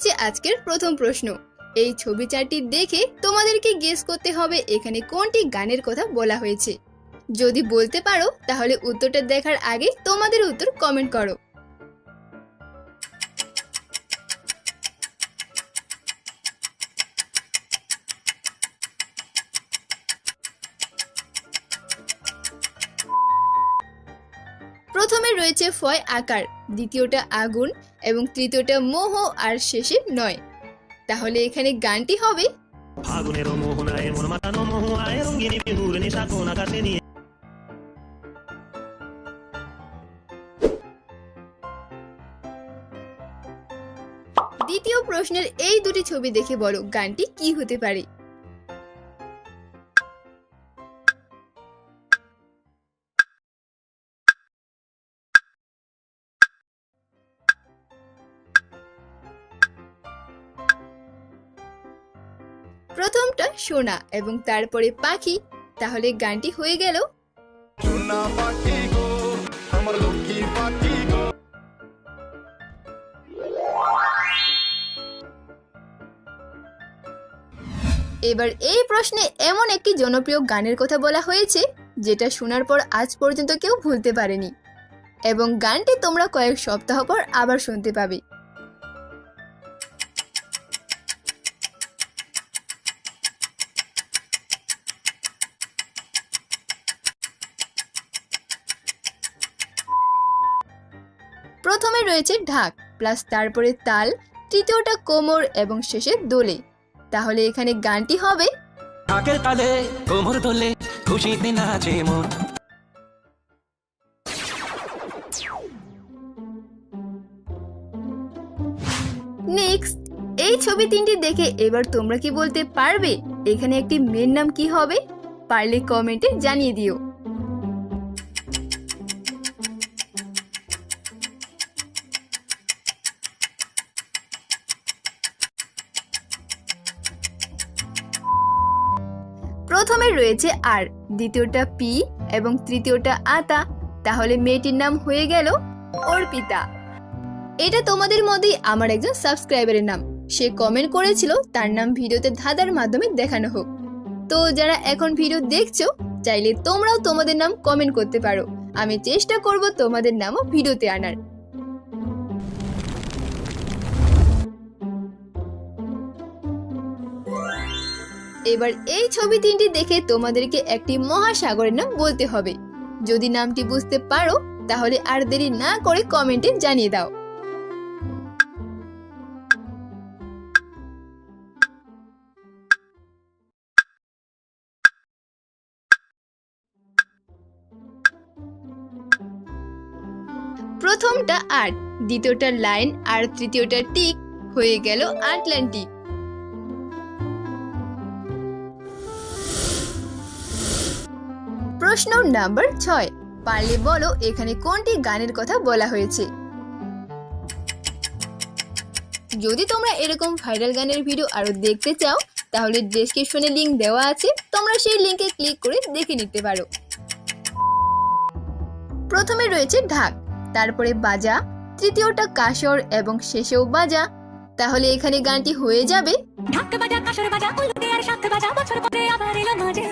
হচ্ছে আজকের প্রথম প্রশ্ন। এই ছবি চারটি দেখে তোমাদেরকে গেস করতে হবে এখানে কোনটি গানের কথা বলা হয়েছে। যদি বলতে পারো, তাহলে উত্তরটা দেখার আগে তোমাদের উত্তর কমেন্ট করো। প্রথমে রয়েছে ফয় আকার, দ্বিতীয়টা আগুন এবং তৃতীয়টা মোহ আর শেষে নয়। তাহলে এখানে গানটি হবে। দ্বিতীয় প্রশ্নের এই দুটি ছবি দেখে বলো গানটি কি হতে পারে? প্রথমটা সোনা এবং তারপরে পাখি তাহলে গানটি হয়ে গেল। এবার এই প্রশ্নে এমন একটি জনপ্রিয় গানের কথা বলা হয়েছে যেটা শোনার পর আজ পর্যন্ত কেউ ভুলতে পারেনি। এবং গানটি তোমরা কয়েক সপ্তাহ পর আবার শুনতে পাবে। প্রথমে রয়েছে ঢাক প্লাস তারপরে তাল তৃতীয়টা কোমর এবং শেষে দোলে। তাহলে এখানে গানটি হবে। ঢাকের তালে কোমর দোলে খুশিতে নাচে মন। নেক্সট এই ছবি তিনটি দেখে এবার তোমরা কি বলতে পারবে? এখানে একটি মেয়ের নাম কি হবে? পারলে কমেন্টে জানিয়ে দিও। প্রথমে রয়েছে আর দ্বিতীয়টা পি এবং তৃতীয়টা আতা, তাহলে মেয়েটির নাম হয়ে গেল অর্পিতা। এটা তোমাদের মধ্যেই আমার একজন সাবস্ক্রাইবারের নাম। সে কমেন্ট করেছিল, তার নাম ভিডিওতে ধাঁধার মাধ্যমে দেখানো হোক। তো যারা এখন ভিডিও দেখছ, চাইলে তোমরাও তোমাদের নাম কমেন্ট করতে পারো। আমি চেষ্টা করব তোমাদের নামও ভিডিওতে আনার। এবার এই ছবি তিনটি দেখে তোমাদেরকে একটি মহাসাগরের নাম বলতে হবে। যদি নামটি বুঝতে পারো, তাহলে আর দেরি না করে কমেন্টে জানিয়ে দাও। প্রথমটা আট দ্বিতীয়টা লাইন, আর তৃতীয়টা টিক হয়ে গেল আটলান্টিক। প্রশ্ন নাম্বার ছয়। পারলে বলো, এখানে কোনটি গানের কথা বলা হয়েছে? যদি তোমরা এরকম ভাইরাল গানের ভিডিও আরও দেখতে চাও, তাহলে ডেসক্রিপশনে লিংক দেওয়া আছে। তোমরা সেই লিংকে ক্লিক করে দেখে নিতে পারো। প্রথমে রয়েছে ঢাক, তারপরে বাজা, তৃতীয়টা কাসর এবং শেষেও বাজা। তাহলে এখানে গানটি হয়ে যাবে। ঢাক বাজা, কাসর বাজা উল্লুতে আর শাক বাজা, বছর পরে আবার এলো মাঝে।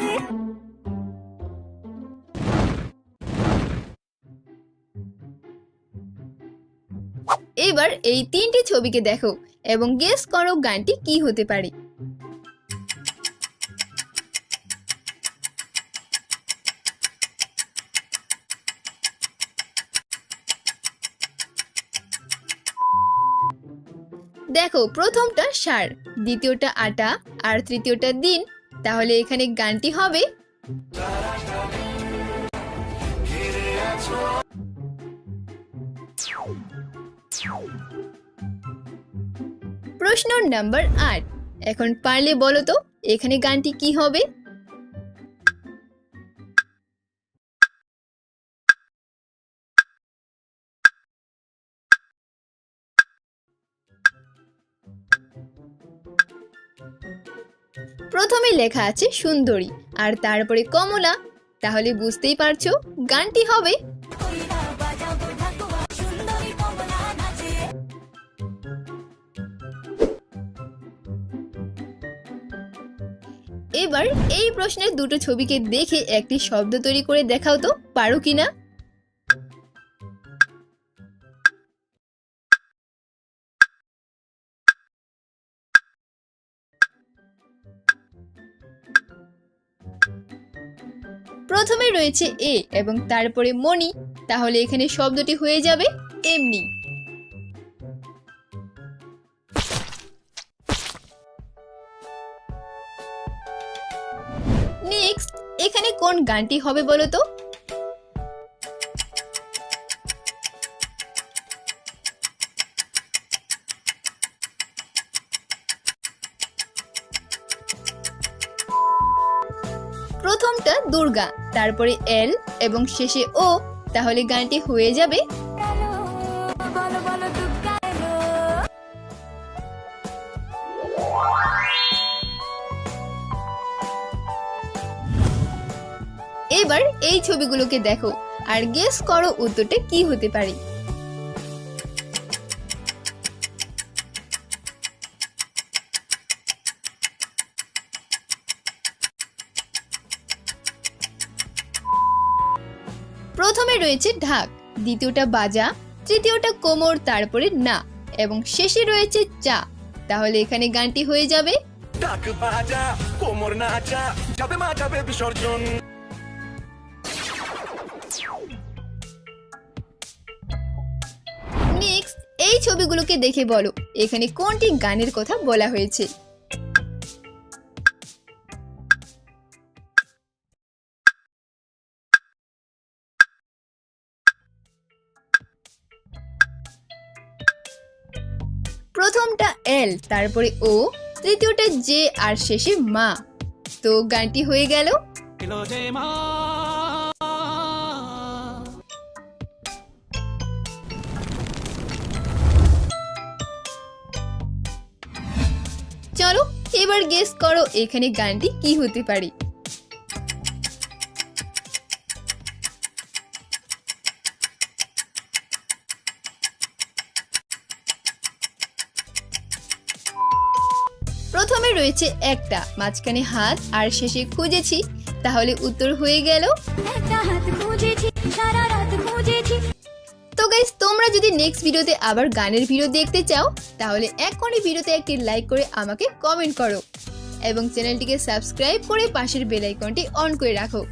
এবার এই তিনটি ছবিকে দেখো এবং গেস করো গানটি কি হতে পারে। দেখো, প্রথমটা সার, দ্বিতীয়টা আটা, আর তৃতীয়টা দিন। তাহলে এখানে গানটি হবে। প্রশ্ন নাম্বার আট। এখন পারলে বলো তো, এখানে গানটি কি হবে? প্রথমে লেখা আছে সুন্দরী, আর তারপরে কমলা। তাহলে বুঝতেই পারছ, গানটি হবে এবার এই প্রশ্নের দুটো ছবিকে দেখে একটি শব্দ তৈরি করে দেখাও তো, পারো কিনা প্রথমে রয়েছে এ এবং তারপরে মণি, তাহলে এখানে শব্দটি হয়ে যাবে এমনি। নেক্সট এখানে কোন গানটি হবে বলো তো? প্রথমটা দুর্গা, তারপরে এল এবং শেষে ও, তাহলে গানটি হয়ে যাবে এবার এই ছবিগুলোকে দেখো, আর গেস করো উত্তরটা কি হতে পারে। প্রথমে রয়েছে ঢাক, দ্বিতীয়টা বাজা, তৃতীয়টা কোমর, তারপরে না, এবং শেষে রয়েছে চা। তাহলে এখানে গানটি হয়ে যাবে। ডাক বাজা, কোমর নাচা, যাবে মা যাবে বিসর্জন। এই ছবিগুলোকে দেখে বলো, এখানে কোনটি গানের কথা বলা হয়েছে? প্রথমটা এল, তারপরে ও, তৃতীয়টা জে, আর শেষে মা। তো গানটি হয়ে গেল। এবার গেস করো এখানে গানটি কি হতে পারে। প্রথমে রয়েছে একটা, মাঝখানে হাত, আর শেষে খুঁজেছি, তাহলে উত্তর হয়ে গেল। একটা হাত খুঁজেছি তোমরা যদি নেক্সট ভিডিওতে আবার গানের ভিডিও দেখতে চাও, তাহলে এখনই ভিডিওতে একটি লাইক করে আমাকে কমেন্ট করো। এবং চ্যানেলটিকে সাবস্ক্রাইব করে পাশের বেল আইকনটি অন করে রাখো।